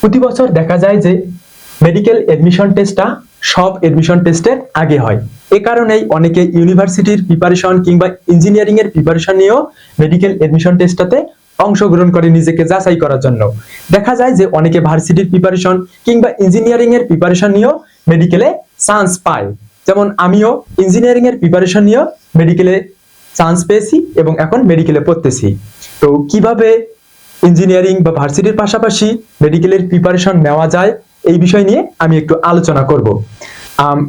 প্রতি বছর দেখা যায় যে মেডিকেল এডমিশন টেস্টটা সব এডমিশন টেস্টের আগে হয়। এ কারণেই অনেকে ইউনিভার্সিটির প্রিপারেশন কিংবা ইঞ্জিনিয়ারিং এর প্রিপারেশন নিয়েও মেডিকেল এডমিশন টেস্টটাতে অংশগ্রহণ করে নিজেকে যাচাই করার জন্য। দেখা যায় যে অনেকে ভার্সিটির প্রিপারেশন কিংবা ইঞ্জিনিয়ারিং এর প্রিপারেশন নিয়েও মেডিকেলে চান্স পায়। যেমন আমিও ইঞ্জিনিয়ারিং এর প্রিপারেশন নিয়েও মেডিকেলে চান্স পেয়েছি এবং এখন মেডিকেলে পড়তেছি। তো কীভাবে ইঞ্জিনিয়ারিং বা ভার্সিটির পাশাপাশি মেডিকেলের প্রিপারেশন নেওয়া যায়, এই বিষয় নিয়ে আমি একটু আলোচনা করব।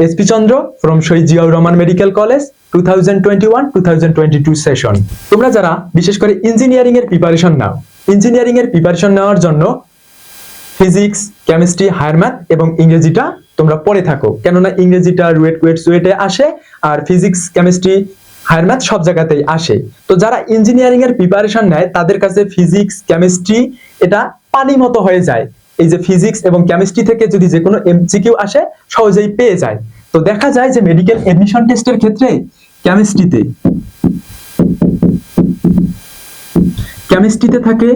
SP Chandra from Shaheed Ziaur Rahman medical college two thousand twenty one two thousand twenty two session তোমরা যারা বিশেষ করে ইঞ্জিনিয়ারিং এর প্রিপারেশন নাও ইঞ্জিনিয়ারিং এর প্রিপারেশন নেওয়ার জন্য ফিজিক্স কেমিস্ট্রি হায়ার ম্যাথ এবং ইংরেজিটা তোমরা পড়ে থাকো। কেননা ইংরেজিটা রুয়েট কুয়েট সুয়েটে আসে, আর ফিজিক্স কেমিস্ট্রি হায়ার ম্যাথ সব জায়গাতেই আসে। তো যারা ইঞ্জিনিয়ারিং এর প্রিপারেশন নেয়, তাদের কাছে ফিজিক্স কেমিস্ট্রি এটা পানি মতো হয়ে যায়। এই যে ফিজিক্স এবং কেমিস্ট্রি থেকে যদি যে কোনো এমসিকিউ আসে, সহজেই পেয়ে যায়। তো দেখা যায় যে মেডিকেল এডমিশন টেস্টের ক্ষেত্রে কেমিস্ট্রিতে কেমিস্ট্রিতে থাকে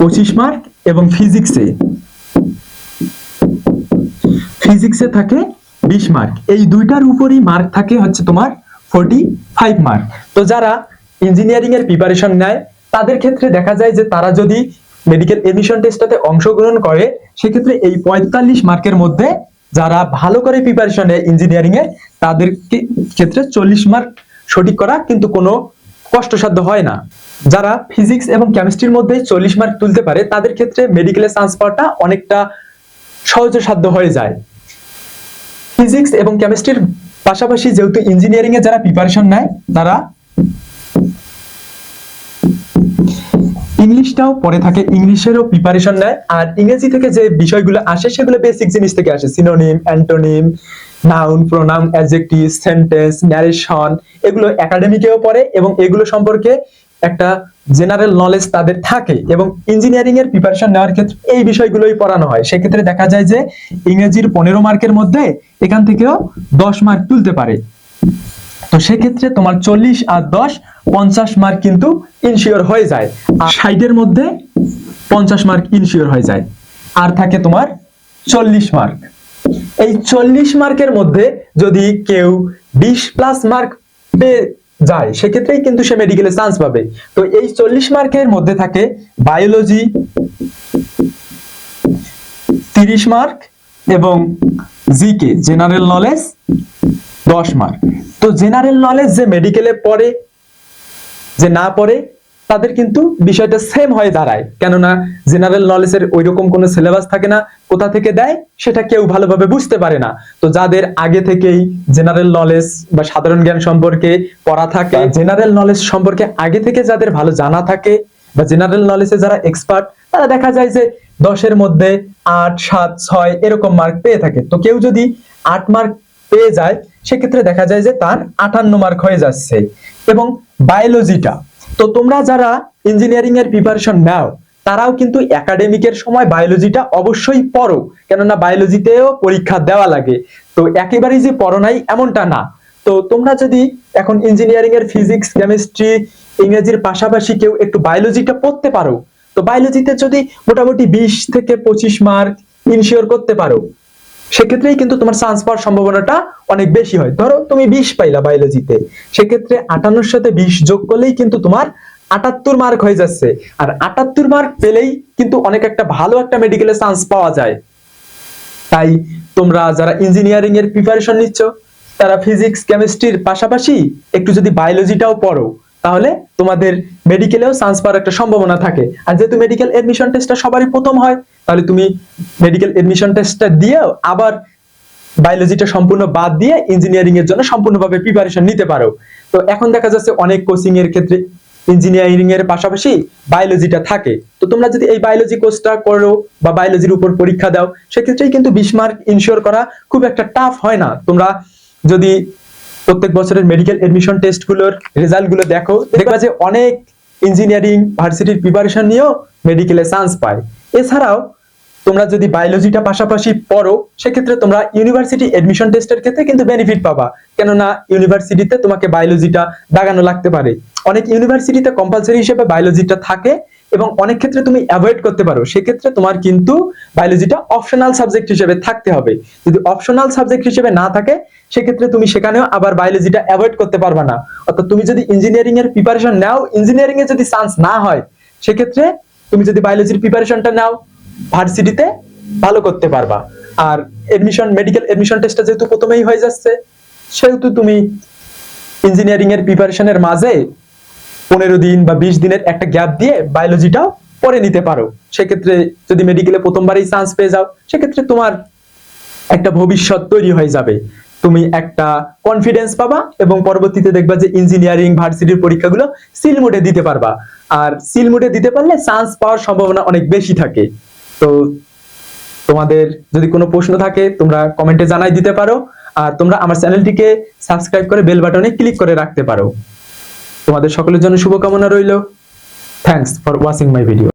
পঁচিশ মার্ক এবং ফিজিক্সে ফিজিক্সে থাকে বিশ মার্ক এই দুইটার উপরই মার্ক থাকে হচ্ছে তোমার ফোর্টি ফাইভ মার্ক তো যারা ইঞ্জিনিয়ারিং এর প্রিপারেশন নেয়, তাদের ক্ষেত্রে দেখা যায় যে তারা যদি মেডিকেল এডমিশন টেস্টটাতে অংশগ্রহণ করে, সেক্ষেত্রে এই পঁয়তাল্লিশ মার্কের মধ্যে যারা ভালো করে প্রিপারেশন নেয় ইঞ্জিনিয়ারিং এ তাদের ক্ষেত্রে চল্লিশ মার্ক সঠিক করা কিন্তু কোনো কষ্টসাধ্য হয় না। যারা ফিজিক্স এবং কেমিস্ট্রির মধ্যে চল্লিশ মার্ক তুলতে পারে, তাদের ক্ষেত্রে মেডিকেলে চান্স পাওয়াটা অনেকটা সহজসাধ্য হয়ে যায়। ফিজিক্স এবং কেমিস্ট্রির পাশাপাশি যেহেতু ইঞ্জিনিয়ারিং এ যারা প্রিপারেশন নেয়, তারা ইংলিশটাও পরে থাকে ইংলিশেরও প্রিপারেশন নেয়। আর ইংরেজি থেকে যে বিষয়গুলো আসে, সেগুলো বেসিক জিনিস থেকে আসে। Synonym antonym noun pronoun adjective sentence narration এগুলো একাডেমিকেও পড়ে এবং এগুলো সম্পর্কে একটা জেনারেল নলেজ তাদের থাকে এবং ইঞ্জিনিয়ারিং এর প্রিপারেশন নেওয়ার ক্ষেত্রে এই বিষয়গুলোই পড়ানো হয়। সেক্ষেত্রে দেখা যায় যে ইংরেজির পনেরো মার্কের মধ্যে এখান থেকেও দশ মার্ক তুলতে পারে। তো সেক্ষেত্রে তোমার চল্লিশ আর দশ, পঞ্চাশ মার্ক কিন্তু ইনশিওর হয়ে যায়। আর ষাটের মধ্যে পঞ্চাশ মার্ক ইনশিওর হয়ে যায়। আর থাকে তোমার চল্লিশ মার্ক এই চল্লিশ মার্কের মধ্যে যদি কেউ বিশ প্লাস মার্ক পেয়ে যায়, সেক্ষেত্রেই কিন্তু সে মেডিকেলে চান্স পাবে। তো এই চল্লিশ মার্কের মধ্যে থাকে বায়োলজি তিরিশ মার্ক এবং জিকে জেনারেল নলেজ দশ মার্ক। তো জেনারেল নলেজ যে মেডিকেলে পড়ে, যে না পড়ে তাদের কিন্তু বিষয়টা সেম হয়ে দাঁড়ায়। কেননা জেনারেল নলেজের ওই রকম কোনো সিলেবাস থাকে না, কোথা থেকে দেয় সেটা কেউ ভালোভাবে বুঝতে পারে না। তো যাদের আগে থেকেই জেনারেল নলেজ বা সাধারণ জ্ঞান সম্পর্কে পড়া থাকে জেনারেল নলেজ সম্পর্কে আগে থেকে যাদের ভালো জানা থাকে বা জেনারেল নলেজে যারা এক্সপার্ট তারা দেখা যায় যে দশের মধ্যে আট, সাত, ছয় এরকম মার্ক পেয়ে থাকে। তো কেউ যদি আট মার্ক পেয়ে যায়, সেক্ষেত্রে দেখা যায় যে তার আটান্ন মার্ক হয়ে যাচ্ছে। এবং বায়োলজিটা তো তোমরা যারা ইঞ্জিনিয়ারিং এর প্রিপারেশন নাও, তারাও কিন্তু একাডেমিকের সময় বায়োলজিটা অবশ্যই পড়ো, কেননা বায়োলজিতেও পরীক্ষা দেওয়া লাগে। তো একেবারেই যে পড়ো নাই, এমনটা না। তো তোমরা যদি এখন ইঞ্জিনিয়ারিং এর ফিজিক্স কেমিস্ট্রি ইংরেজির পাশাপাশি কেউ একটু বায়োলজিটা পড়তে পারো, তো বায়োলজিতে যদি মোটামুটি বিশ থেকে পঁচিশ মার্ক ইনশিওর করতে পারো সেক্ষেত্রেই কিন্তু তোমার চান্স পাওয়ার সম্ভাবনাটা অনেক বেশি হয়। ধরো তুমি বিশ পাইলা বায়োলজিতে সেক্ষেত্রে আটান্নর সাথে বিশ যোগ করলেই কিন্তু তোমার আটাত্তর মার্ক হয়ে যাচ্ছে। আর আটাত্তর মার্ক পেলেই কিন্তু অনেক একটা ভালো একটা মেডিকেলে চান্স পাওয়া যায়। তাই তোমরা যারা ইঞ্জিনিয়ারিং এর প্রিপারেশন নিচ্ছ, তারা ফিজিক্স কেমিস্ট্রির পাশাপাশি একটু যদি বায়োলজিটাও পড়ো তাহলে তোমাদের মেডিকেলেও চান্স পাওয়ার একটা সম্ভাবনা থাকে। আর যেহেতু মেডিকেল এডমিশন টেস্টটা সবারই প্রথম হয়, তাহলে তুমি মেডিকেল এডমিশন টেস্টটা দিয়েও আবার বায়োলজিটা সম্পূর্ণ বাদ দিয়ে ইঞ্জিনিয়ারিং এর জন্য সম্পূর্ণভাবে প্রিপারেশন নিতে পারো। তো এখন দেখা যাচ্ছে অনেক কোচিং এর ক্ষেত্রে ইঞ্জিনিয়ারিং এর পাশাপাশি বায়োলজিটা থাকে। তো তোমরা যদি এই বায়োলজি কোর্সটা করো বা বায়োলজির উপর পরীক্ষা দাও, সেক্ষেত্রেই কিন্তু বিশ মার্ক ইনশিওর করা খুব একটা টাফ হয় না। তোমরা যদি প্রত্যেক বছরের মেডিকেল এডমিশন টেস্টগুলো রেজাল্টগুলো দেখো। দেখবা যে অনেক ইঞ্জিনিয়ারিং ভার্সিটির প্রিপারেশন নিয়েও মেডিকেলে চান্স পায়। এছাড়াও তোমরা যদি বায়োলজিটা পাশাপাশি পড়ো, সেক্ষেত্রে তোমরা ইউনিভার্সিটি এডমিশন টেস্টের ক্ষেত্রে কিন্তু বেনিফিট পাবা। কেননা ইউনিভার্সিটিতে তোমাকে বায়োলজিটা দাগানো লাগতে পারে। অনেক ইউনিভার্সিটিতে কম্পালসরি হিসেবে বায়োলজিটা থাকে এবং অনেক ক্ষেত্রে তুমি অ্যাভয়েড করতে পারো। সেক্ষেত্রে তোমার কিন্তু বায়োলজিটা অপশনাল সাবজেক্ট হিসেবে থাকতে হবে। যদি অপশনাল সাবজেক্ট হিসেবে না থাকে, সেক্ষেত্রে তুমি সেখানেও আবার বায়োলজিটা অ্যাভয়েড করতে পারবে না। অর্থাৎ তুমি যদি ইঞ্জিনিয়ারিং এর প্রিপারেশন নাও ইঞ্জিনিয়ারিং এ যদি চান্স না হয়, সেক্ষেত্রে তুমি যদি বায়োলজির প্রিপারেশনটা নাও ভার্সিটিতে ভালো করতে পারবা। আর এডমিশন মেডিকেল এডমিশন টেস্টটা যেহেতু প্রথমেই হয়ে যাচ্ছে, সেহেতু তুমি ইঞ্জিনিয়ারিং এর প্রিপারেশনের মাঝে পনেরো দিন বা বিশ দিনের একটা গ্যাপ দিয়ে বায়োলজিটাও পরে নিতে পারো। সেক্ষেত্রে যদি মেডিকেলে প্রথমবারই চান্স পেয়ে যাও, সেক্ষেত্রে তোমার একটা ভবিষ্যৎ তৈরি হয়ে যাবে। তুমি একটা কনফিডেন্স পাবা এবং পরবর্তীতে দেখবা যে ইঞ্জিনিয়ারিং ভার্সিটির পরীক্ষাগুলো সিল মোডে দিতে পারবা। আর সিল মোডে দিতে পারলে চান্স পাওয়ার সম্ভাবনা অনেক বেশি থাকে। তো তোমাদের যদি কোনো প্রশ্ন থাকে, তোমরা কমেন্টে জানাই দিতে পারো। আর তোমরা আমার চ্যানেলটিকে সাবস্ক্রাইব করে বেল বাটনে ক্লিক করে রাখতে পারো। তোমাদের সকলের জন্য শুভকামনা রইল। Thanks for watching my video